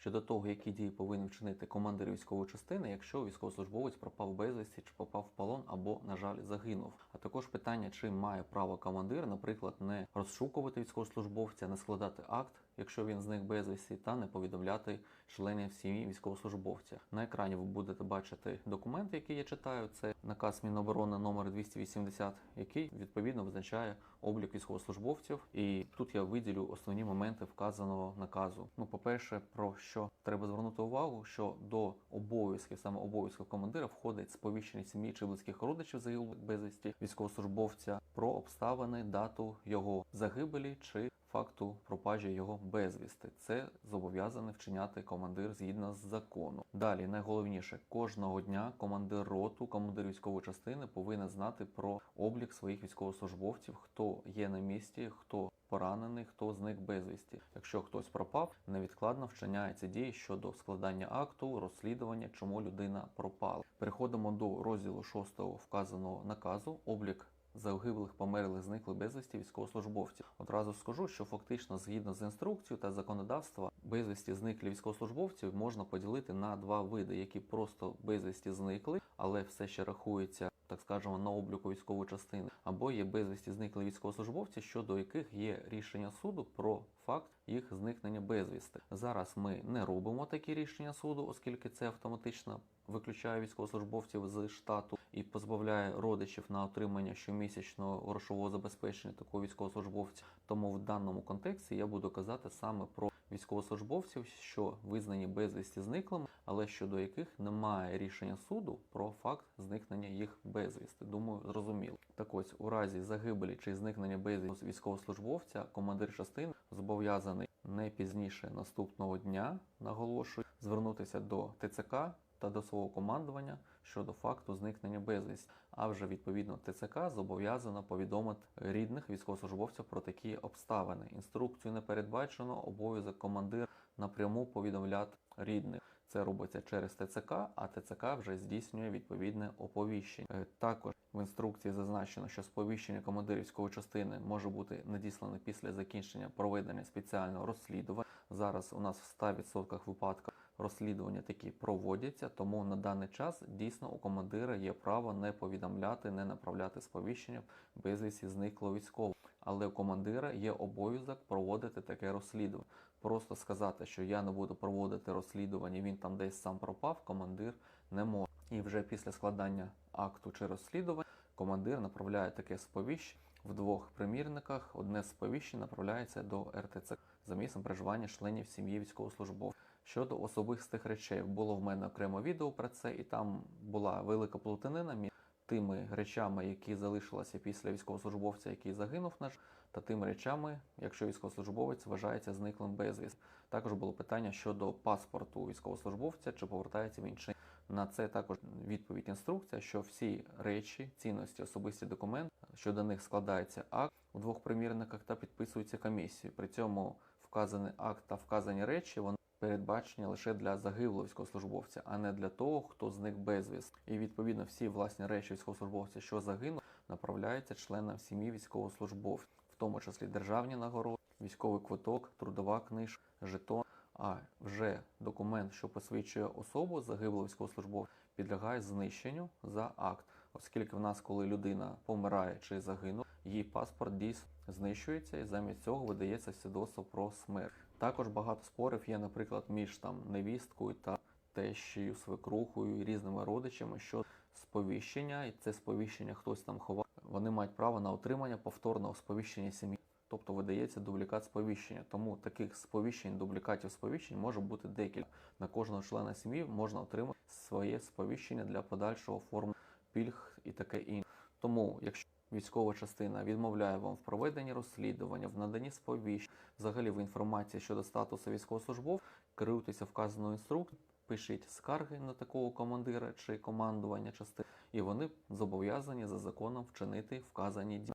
щодо того, які дії повинен вчинити командир військової частини, якщо військовослужбовець пропав безвісті чи попав в полон або, на жаль, загинув. А також питання, чи має право командир, наприклад, не розшукувати військовослужбовця, не складати акт, якщо він зник безвісті, та не повідомляти членів сім'ї військовослужбовця. На екрані ви будете бачити документ, який я читаю. Це наказ Міноборони номер 280, який відповідно визначає облік військовослужбовців. І тут я виділю основні моменти вказаного наказу. Ну, по-перше, про що треба звернути увагу, що до обов'язків, саме обов'язків командира, входить сповіщення сім'ї чи близьких родичів загиблих безвісті військовослужбовця про обставини, дату його загибелі чи факту пропажі його безвісти. Це зобов'язаний вчиняти командир згідно з законом. Далі найголовніше кожного дня командир роту, командир військової частини повинен знати про облік своїх військовослужбовців, хто є на місці, хто поранений, хто зник безвісті. Якщо хтось пропав, невідкладно вчиняється дії щодо складання акту, розслідування, чому людина пропала. Переходимо до розділу 6 вказаного наказу. Облік загиблих, померлих, зниклих безвісті військовослужбовців. Одразу скажу, що фактично, згідно з інструкцією та законодавства, безвісті зниклі військовослужбовців можна поділити на два види, які просто безвісті зникли, але все ще рахується. Так скажемо, на обліку військової частини, або є безвісті зникли військовослужбовці, щодо яких є рішення суду про факт їх зникнення безвісти. Зараз ми не робимо такі рішення суду, оскільки це автоматично виключає військовослужбовців з штату і позбавляє родичів на отримання щомісячного грошового забезпечення такого військовослужбовця. Тому в даному контексті я буду казати саме про військовослужбовців, що визнані безвісті зниклими, але щодо яких немає рішення суду про факт зникнення їх безвісти. Думаю, зрозуміло. Так ось у разі загибелі чи зникнення безвісти військовослужбовця, командир частини зобов'язаний не пізніше наступного дня, наголошую, звернутися до ТЦК та до свого командування щодо факту зникнення безвісті. А вже відповідно ТЦК зобов'язано повідомити рідних військовослужбовців про такі обставини. Інструкцію не передбачено, обов'язок командир напряму повідомляти рідних. Це робиться через ТЦК, а ТЦК вже здійснює відповідне оповіщення. Е, Також в інструкції зазначено, що сповіщення командирів військової частини може бути надіслане після закінчення проведення спеціального розслідування. Зараз у нас в 100% випадків розслідування такі проводяться, тому на даний час дійсно у командира є право не повідомляти, не направляти сповіщення безвісті зниклого військового. Але у командира є обов'язок проводити таке розслідування. Просто сказати, що я не буду проводити розслідування, він там десь сам пропав, командир не може. І вже після складання акту чи розслідування командир направляє таке сповіщення в двох примірниках. Одне сповіщення направляється до РТЦ за місцем проживання членів сім'ї військовослужбовців. Щодо особистих речей, було в мене окремо відео про це, і там була велика плутанина тими речами, які залишилися після військовослужбовця, який загинув наш, та тими речами, якщо військовослужбовець вважається зниклим безвість. Також було питання щодо паспорту військовослужбовця, чи повертається він чи на це також відповідь інструкція, що всі речі, цінності, особисті документи, щодо них складається акт у двох примірниках та підписується комісією. При цьому вказаний акт та вказані речі вони передбачені лише для загиблого військовослужбовця, а не для того, хто зник безвість. І відповідно всі власні речі військовослужбовця, що загинув, направляються членам сім'ї військовослужбовця, в тому числі державні нагороди, військовий квиток, трудова книжка, жетон. А вже документ, що посвідчує особу загиблого військовослужбовця, підлягає знищенню за акт, оскільки в нас, коли людина помирає чи загинула, її паспорт дійсно знищується, і замість цього видається свідоцтво про смерть. Також багато спорів є, наприклад, між там невісткою та тещею, свекрухою і різними родичами, що сповіщення, і це сповіщення хтось там ховає. Вони мають право на отримання повторного сповіщення сім'ї. Тобто видається дублікат сповіщення. Тому таких сповіщень, дублікатів сповіщень може бути декілька. На кожного члена сім'ї можна отримати своє сповіщення для подальшого форму пільг і таке інше. Тому, якщо військова частина відмовляє вам в проведенні розслідування, в наданні сповіщення, взагалі в інформації щодо статусу військовослужбовця, керуйтеся вказаною інструкцією, пишіть скарги на такого командира чи командування частини, і вони зобов'язані за законом вчинити вказані дії.